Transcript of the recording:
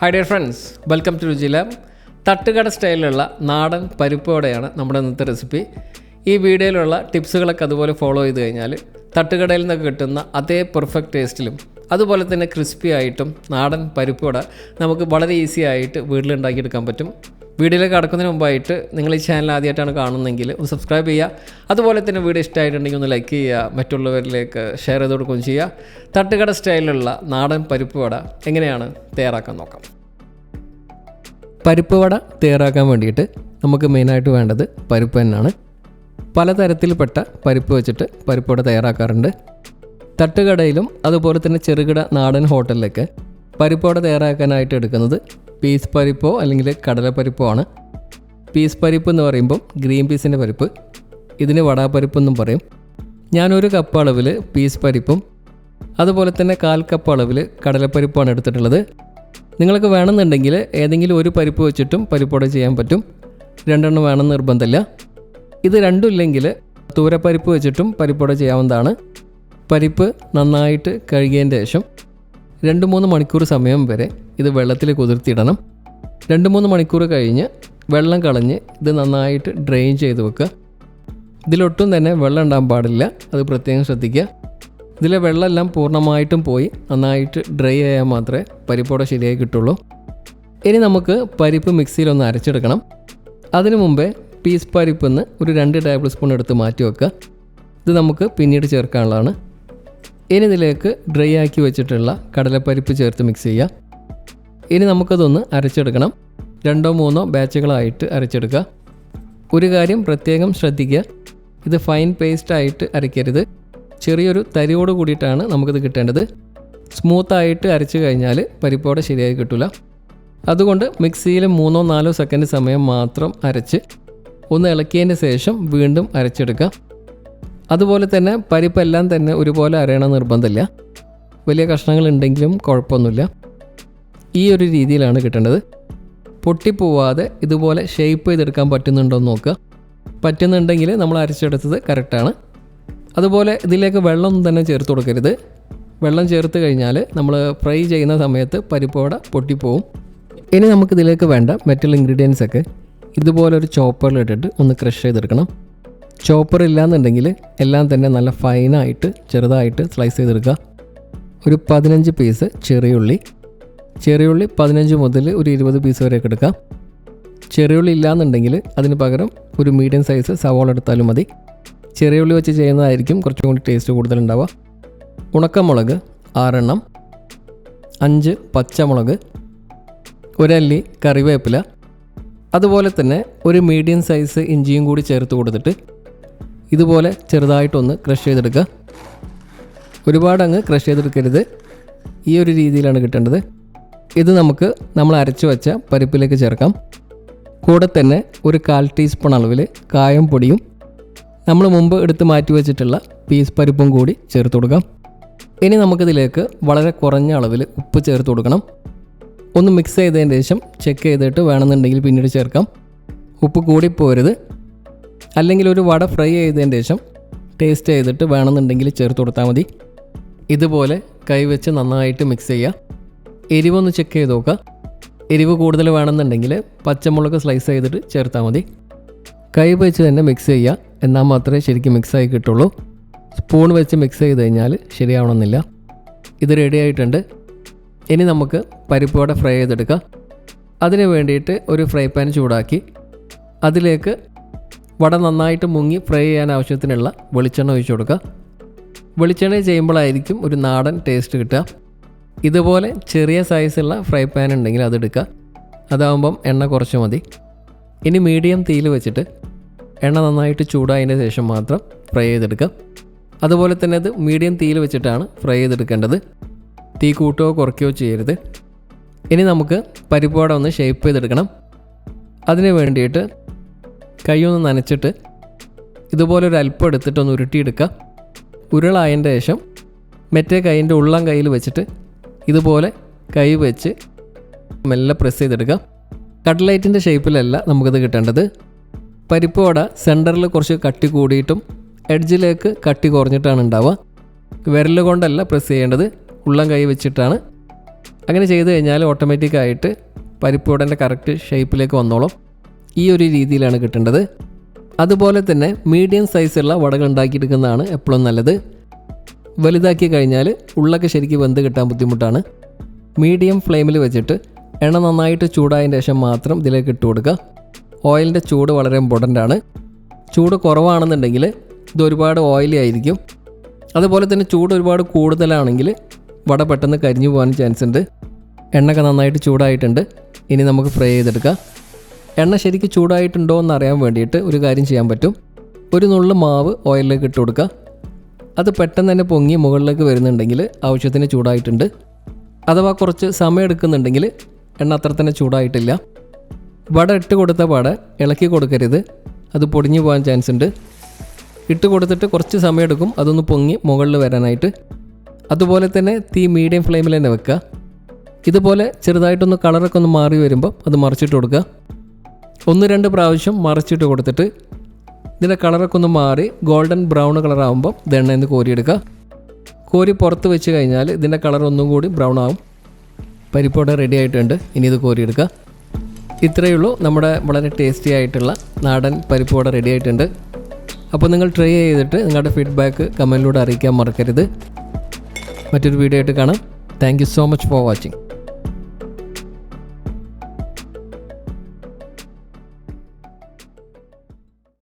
Hi dear friends welcome to Ruchi lab തട്ടുകട സ്റ്റൈലിലുള്ള നാടൻ പരിപ്പോടെയാണ് നമ്മുടെ ഇന്നത്തെ റെസിപ്പി ഈ വീഡിയോയിലുള്ള ടിപ്സുകളൊക്കെ അതുപോലെ ഫോളോ ചെയ്ത് കഴിഞ്ഞാൽ തട്ടുകടയിൽ നിന്നൊക്കെ കിട്ടുന്ന അതേ പെർഫെക്റ്റ് ടേസ്റ്റിലും അതുപോലെ തന്നെ ക്രിസ്പി ആയിട്ടും നാടൻ പരിപ്പോട നമുക്ക് വളരെ ഈസി ആയിട്ട് വീട്ടിലുണ്ടാക്കിയെടുക്കാൻ പറ്റും. വീഡിയോയിലേക്ക് കടക്കുന്നതിന് മുമ്പായിട്ട് നിങ്ങൾ ഈ ചാനൽ ആദ്യമായിട്ടാണ് കാണുന്നതെങ്കിൽ ഒന്ന് സബ്സ്ക്രൈബ് ചെയ്യുക. അതുപോലെ തന്നെ വീഡിയോ ഇഷ്ടമായിട്ടുണ്ടെങ്കിൽ ഒന്ന് ലൈക്ക് ചെയ്യുക. മറ്റുള്ളവരിലേക്ക് ഷെയർ ചെയ്ത് കൊടുക്കുകയും ചെയ്യുക. തട്ടുകട സ്റ്റൈലിലുള്ള നാടൻ പരിപ്പ് വട എങ്ങനെയാണ് തയ്യാറാക്കാൻ നോക്കാം. പരിപ്പ് വട തയ്യാറാക്കാൻ വേണ്ടിയിട്ട് നമുക്ക് മെയിനായിട്ട് വേണ്ടത് പരിപ്പ് തന്നെയാണ്. പലതരത്തിൽപ്പെട്ട പരിപ്പ് വെച്ചിട്ട് പരിപ്പ് വട തയ്യാറാക്കാറുണ്ട്. തട്ടുകടയിലും അതുപോലെ തന്നെ ചെറുകിട നാടൻ ഹോട്ടലിലൊക്കെ പരിപ്പ് വട തയ്യാറാക്കാനായിട്ട് എടുക്കുന്നത് പീസ് പരിപ്പോ അല്ലെങ്കിൽ കടലപ്പരിപ്പോ ആണ്. പീസ് പരിപ്പ് എന്ന് പറയുമ്പം ഗ്രീൻ പീസിന്റെ പരിപ്പ് ഇതിന് വടാപ്പരിപ്പ് എന്നും പറയും. ഞാനൊരു കപ്പ് അളവിൽ പീസ് പരിപ്പും അതുപോലെ തന്നെ കാൽ കപ്പ് അളവിൽ കടലപ്പരിപ്പാണ് എടുത്തിട്ടുള്ളത്. നിങ്ങൾക്ക് വേണമെന്നുണ്ടെങ്കിൽ ഏതെങ്കിലും ഒരു പരിപ്പ് വെച്ചിട്ടും പരിപ്പോടെ ചെയ്യാൻ പറ്റും. രണ്ടെണ്ണം വേണമെന്ന് നിർബന്ധമില്ല. ഇത് രണ്ടും ഇല്ലെങ്കിൽ തൂരപ്പരിപ്പ് വെച്ചിട്ടും പരിപ്പോടെ ചെയ്യാവുന്നതാണ്. പരിപ്പ് നന്നായിട്ട് കഴുകിയതിന് ശേഷം രണ്ട് മൂന്ന് മണിക്കൂർ സമയം വരെ ഇത് വെള്ളത്തിൽ കുതിർത്തിടണം രണ്ട് മൂന്ന് മണിക്കൂർ കഴിഞ്ഞ് വെള്ളം കളഞ്ഞ് ഇത് നന്നായിട്ട് ഡ്രെയിൻ ചെയ്ത് വെക്കുക. ഇതിലൊട്ടും തന്നെ വെള്ളം ഉണ്ടാകാൻ പാടില്ല. അത് പ്രത്യേകം ശ്രദ്ധിക്കുക. ഇതിലെ വെള്ളമെല്ലാം പൂർണമായിട്ടും പോയി. നന്നായിട്ട് ഡ്രൈ ആയാൽ മാത്രമേ പരിപ്പോടെ ശരിയായി കിട്ടുള്ളൂ. ഇനി നമുക്ക് പരിപ്പ് മിക്സിയിലൊന്ന് അരച്ചെടുക്കണം. അതിനു മുമ്പേ പീസ് പരിപ്പിൽ നിന്ന് ഒരു രണ്ട് ടേബിൾ സ്പൂൺ എടുത്ത് മാറ്റി വെക്കുക. ഇത് നമുക്ക് പിന്നീട് ചേർക്കാനുള്ളതാണ്. ഇനി ഇതിലേക്ക് ഡ്രൈ ആക്കി വെച്ചിട്ടുള്ള കടലപ്പരിപ്പ് ചേർത്ത് മിക്സ് ചെയ്യുക. ഇനി നമുക്കതൊന്ന് അരച്ചെടുക്കണം. രണ്ടോ മൂന്നോ ബാച്ചുകളായിട്ട് അരച്ചെടുക്കുക. ഒരു കാര്യം പ്രത്യേകം ശ്രദ്ധിക്കുക. ഇത് ഫൈൻ പേസ്റ്റ് ആയിട്ട് അരയ്ക്കരുത്. ചെറിയൊരു തരിയോട് കൂടിയിട്ടാണ് നമുക്കിത് കിട്ടേണ്ടത്. സ്മൂത്തായിട്ട് അരച്ചു കഴിഞ്ഞാൽ പരിപ്പോടെ ശരിയായി കിട്ടില്ല അതുകൊണ്ട് മിക്സിയിൽ മൂന്നോ നാലോ സെക്കൻഡ് സമയം മാത്രം അരച്ച് ഒന്ന് ഇളക്കിയതിന് ശേഷം വീണ്ടും അരച്ചെടുക്കുക. അതുപോലെ തന്നെ പരിപ്പെല്ലാം തന്നെ ഒരുപോലെ അരയണം നിർബന്ധമില്ല. വലിയ കഷ്ണങ്ങളുണ്ടെങ്കിലും കുഴപ്പമൊന്നുമില്ല. ഈ ഒരു രീതിയിലാണ് കിട്ടേണ്ടത്. പൊട്ടിപ്പോവാതെ ഇതുപോലെ ഷേപ്പ് ചെയ്തെടുക്കാൻ പറ്റുന്നുണ്ടോ എന്ന് നോക്കുക. പറ്റുന്നുണ്ടെങ്കിൽ നമ്മൾ അരച്ചെടുത്തത് കറക്റ്റാണ് അതുപോലെ ഇതിലേക്ക് വെള്ളം തന്നെ ചേർത്ത് കൊടുക്കരുത്. വെള്ളം ചേർത്ത് കഴിഞ്ഞാൽ നമ്മൾ ഫ്രൈ ചെയ്യുന്ന സമയത്ത് പരിപ്പോട പൊട്ടിപ്പോവും. ഇനി നമുക്ക് ഇതിലേക്ക് വേണ്ട മെറ്റൽ ഇൻഗ്രീഡിയൻസ് ഒക്കെ ഇതുപോലെ ഒരു ചോപ്പറിലിട്ടിട്ട് ഒന്ന് ക്രഷ് ചെയ്തെടുക്കണം. ചോപ്പർ ഇല്ലാന്നുണ്ടെങ്കിൽ എല്ലാം തന്നെ നല്ല ഫൈനായിട്ട് ചെറുതായിട്ട് സ്ലൈസ് ചെയ്തെടുക്കുക. ഒരു പതിനഞ്ച് പീസ് ചെറിയുള്ളി ചെറിയുള്ളി പതിനഞ്ച് മുതൽ ഒരു ഇരുപത് പീസ് വരെയൊക്കെ എടുക്കാം. ചെറിയുള്ളി ഇല്ലാന്നുണ്ടെങ്കിൽ അതിന് പകരം ഒരു മീഡിയം സൈസ് സവാള എടുത്താലും മതി. ചെറിയുള്ളി വെച്ച് ചെയ്യുന്നതായിരിക്കും കുറച്ചും കൂടി ടേസ്റ്റ് കൂടുതലുണ്ടാവുക. ഉണക്കമുളക് ആറെണ്ണം. അഞ്ച് പച്ചമുളക്. ഒരല്ലി കറിവേപ്പില. അതുപോലെ തന്നെ ഒരു മീഡിയം സൈസ് ഇഞ്ചിയും കൂടി ചേർത്ത് കൊടുത്തിട്ട് ഇതുപോലെ ചെറുതായിട്ടൊന്ന് ക്രഷ് ചെയ്തെടുക്കുക. ഒരുപാടങ്ങ് ക്രഷ് ചെയ്തെടുക്കരുത്. ഈ ഒരു രീതിയിലാണ് കിട്ടേണ്ടത്. ഇത് നമുക്ക് നമ്മൾ അരച്ചു വെച്ച പരിപ്പിലേക്ക് ചേർക്കാം. കൂടെ തന്നെ ഒരു കാൽ ടീസ്പൂൺ അളവിൽ കായം പൊടിയും നമ്മൾ മുമ്പ് എടുത്ത് മാറ്റി വെച്ചിട്ടുള്ള പീസ് പരിപ്പും കൂടി ചേർത്ത് കൊടുക്കാം. ഇനി നമുക്കിതിലേക്ക് വളരെ കുറഞ്ഞ അളവിൽ ഉപ്പ് ചേർത്ത് കൊടുക്കണം. ഒന്ന് മിക്സ് ചെയ്തതിന് ശേഷം ചെക്ക് ചെയ്തിട്ട് വേണമെന്നുണ്ടെങ്കിൽ പിന്നീട് ചേർക്കാം. ഉപ്പ് കൂടിപ്പോരുത് അല്ലെങ്കിൽ ഒരു വട ഫ്രൈ ചെയ്തതിന് ശേഷം ടേസ്റ്റ് ചെയ്തിട്ട് വേണമെന്നുണ്ടെങ്കിൽ ചേർത്ത് കൊടുത്താൽ മതി. ഇതുപോലെ കൈവച്ച് നന്നായിട്ട് മിക്സ് ചെയ്യുക എരിവൊന്ന് ചെക്ക് ചെയ്ത് നോക്കുക. എരിവ് കൂടുതൽ വേണമെന്നുണ്ടെങ്കിൽ പച്ചമുളക് സ്ലൈസ് ചെയ്തിട്ട് ചേർത്താൽ മതി. കൈ വെച്ച് തന്നെ മിക്സ് ചെയ്യുക. എന്നാൽ മാത്രമേ ശരിക്കും മിക്സായി കിട്ടുള്ളൂ. സ്പൂൺ വെച്ച് മിക്സ് ചെയ്ത് കഴിഞ്ഞാൽ ശരിയാവണമെന്നില്ല. ഇത് റെഡി ആയിട്ടുണ്ട്. ഇനി നമുക്ക് പരിപ്പോടെ ഫ്രൈ ചെയ്തെടുക്കാം. അതിന് വേണ്ടിയിട്ട് ഒരു ഫ്രൈ പാൻ ചൂടാക്കി. അതിലേക്ക് വട നന്നായിട്ട് മുങ്ങി ഫ്രൈ ചെയ്യാൻ ആവശ്യത്തിനുള്ള വെളിച്ചെണ്ണ ഒഴിച്ചു കൊടുക്കുക. വെളിച്ചെണ്ണ ചെയ്യുമ്പോഴായിരിക്കും ഒരു നാടൻ ടേസ്റ്റ് കിട്ടുക. ഇതുപോലെ ചെറിയ സൈസുള്ള ഫ്രൈ പാൻ ഉണ്ടെങ്കിൽ അതെടുക്കുക അതാവുമ്പം എണ്ണ കുറച്ച് മതി. ഇനി മീഡിയം തീയിൽ വെച്ചിട്ട് എണ്ണ നന്നായിട്ട് ചൂടായതിന് ശേഷം മാത്രം ഫ്രൈ ചെയ്തെടുക്കുക. അതുപോലെ തന്നെ അത് മീഡിയം തീയിൽ വെച്ചിട്ടാണ് ഫ്രൈ ചെയ്തെടുക്കേണ്ടത്. തീ കൂട്ടുകയോ കുറയ്ക്കുകയോ ചെയ്യരുത്. ഇനി നമുക്ക് പരിപ്പോടെ ഒന്ന് ഷേപ്പ് ചെയ്തെടുക്കണം. അതിന് വേണ്ടിയിട്ട് കൈയൊന്ന് നനച്ചിട്ട് ഇതുപോലെ ഒരു അല്പം എടുത്തിട്ടൊന്ന് ഉരുട്ടിയെടുക്കുക. ഉരുളായതിന്റെ ശേഷം മറ്റേ കൈയിന്റെ ഉള്ളം കയ്യിൽ വെച്ചിട്ട് ഇതുപോലെ കൈ വെച്ച് മെല്ലെ പ്രസ് ചെയ്തെടുക്കാം കട്ട്ലൈറ്റിന്റെ ഷേപ്പിലല്ല നമുക്കിത് കിട്ടേണ്ടത്. പരിപ്പ് വട സെന്ററിൽ കുറച്ച് കട്ടി കൂടിയിട്ടും എഡ്ജിലേക്ക് കട്ടി കുറഞ്ഞിട്ടാണ് ഉണ്ടാവുക. വിരൽ കൊണ്ടല്ല പ്രസ് ചെയ്യേണ്ടത്. ഉള്ളം കൈ വെച്ചിട്ടാണ്. അങ്ങനെ ചെയ്ത് കഴിഞ്ഞാൽ ഓട്ടോമാറ്റിക്കായിട്ട് പരിപ്പുവടന്റെ കറക്റ്റ് ഷേപ്പിലേക്ക് വന്നോളും. ഈ ഒരു രീതിയിലാണ് കിട്ടേണ്ടത്. അതുപോലെ തന്നെ മീഡിയം സൈസുള്ള വടകൾ ഉണ്ടാക്കിയെടുക്കുന്നതാണ് എപ്പോഴും നല്ലത്. വലുതാക്കി കഴിഞ്ഞാൽ ഉള്ളൊക്കെ ശരിക്കും വെന്ത് കിട്ടാൻ ബുദ്ധിമുട്ടാണ്. മീഡിയം ഫ്ലെയിമിൽ വെച്ചിട്ട് എണ്ണ നന്നായിട്ട് ചൂടായതിന് ശേഷം മാത്രം ഇതിലേക്ക് ഇട്ട് കൊടുക്കുക. ഓയിലിന്റെ ചൂട് വളരെ ഇമ്പോർട്ടന്റ് ആണ്. ചൂട് കുറവാണെന്നുണ്ടെങ്കിൽ ഇത് ഒരുപാട് ഓയിലി ആയിരിക്കും. അതുപോലെ തന്നെ ചൂട് ഒരുപാട് കൂടുതലാണെങ്കിൽ വട പെട്ടെന്ന് കരിഞ്ഞു പോകാൻ ചാൻസ് ഉണ്ട്. എണ്ണയൊക്കെ നന്നായിട്ട് ചൂടായിട്ടുണ്ട്. ഇനി നമുക്ക് ഫ്രൈ ചെയ്തെടുക്കാം. എണ്ണ ശരിക്കും ചൂടായിട്ടുണ്ടോ എന്ന് അറിയാൻ വേണ്ടിയിട്ട് ഒരു കാര്യം ചെയ്യാൻ പറ്റും. ഒരു നുള്ളു മാവ് ഓയിലിലേക്ക് ഇട്ട് കൊടുക്കുക. അത് പെട്ടെന്ന് തന്നെ പൊങ്ങി മുകളിലേക്ക് വരുന്നുണ്ടെങ്കിൽ ആവശ്യത്തിന് ചൂടായിട്ടുണ്ട്. അഥവാ കുറച്ച് സമയം എടുക്കുന്നുണ്ടെങ്കിൽ എണ്ണ അത്ര തന്നെ ചൂടായിട്ടില്ല. വട ഇട്ട് കൊടുത്ത പാടെ ഇളക്കി കൊടുക്കരുത്. അത് പൊടിഞ്ഞു പോകാൻ ചാൻസ് ഉണ്ട്. ഇട്ട് കൊടുത്തിട്ട് കുറച്ച് സമയം എടുക്കും. അതൊന്ന് പൊങ്ങി മുകളിൽ വരാനായിട്ട്. അതുപോലെ തന്നെ തീ മീഡിയം ഫ്ലെയിമിൽ തന്നെ വെക്കുക. ഇതുപോലെ ചെറുതായിട്ടൊന്ന് കളറൊക്കെ ഒന്ന് മാറി വരുമ്പോൾ അത് മറിച്ചിട്ട് കൊടുക്കുക. ഒന്ന് രണ്ട് പ്രാവശ്യം മറിച്ചിട്ട് കൊടുത്തിട്ട് ഇതിന്റെ കളറൊക്കെ ഒന്ന് മാറി ഗോൾഡൻ ബ്രൗൺ കളറാകുമ്പോൾ ഇതെണ്ണയിൽ നിന്ന് കോരിയെടുക്കുക കോരി പുറത്ത് വെച്ച് കഴിഞ്ഞാൽ ഇതിന്റെ കളർ ഒന്നും കൂടി ബ്രൗൺ ആവും. പരിപ്പോടെ റെഡി ആയിട്ടുണ്ട്. ഇനി ഇത് കോരിയെടുക്കുക ഇത്രയേ ഉള്ളൂ. നമ്മുടെ വളരെ ടേസ്റ്റി ആയിട്ടുള്ള നാടൻ പരിപ്പോടെ റെഡി ആയിട്ടുണ്ട്. അപ്പോൾ നിങ്ങൾ ട്രൈ ചെയ്തിട്ട് നിങ്ങളുടെ ഫീഡ്ബാക്ക് കമന്റിലൂടെ അറിയിക്കാൻ മറക്കരുത്. മറ്റൊരു വീഡിയോ ആയിട്ട് കാണാം. Thank so much for watching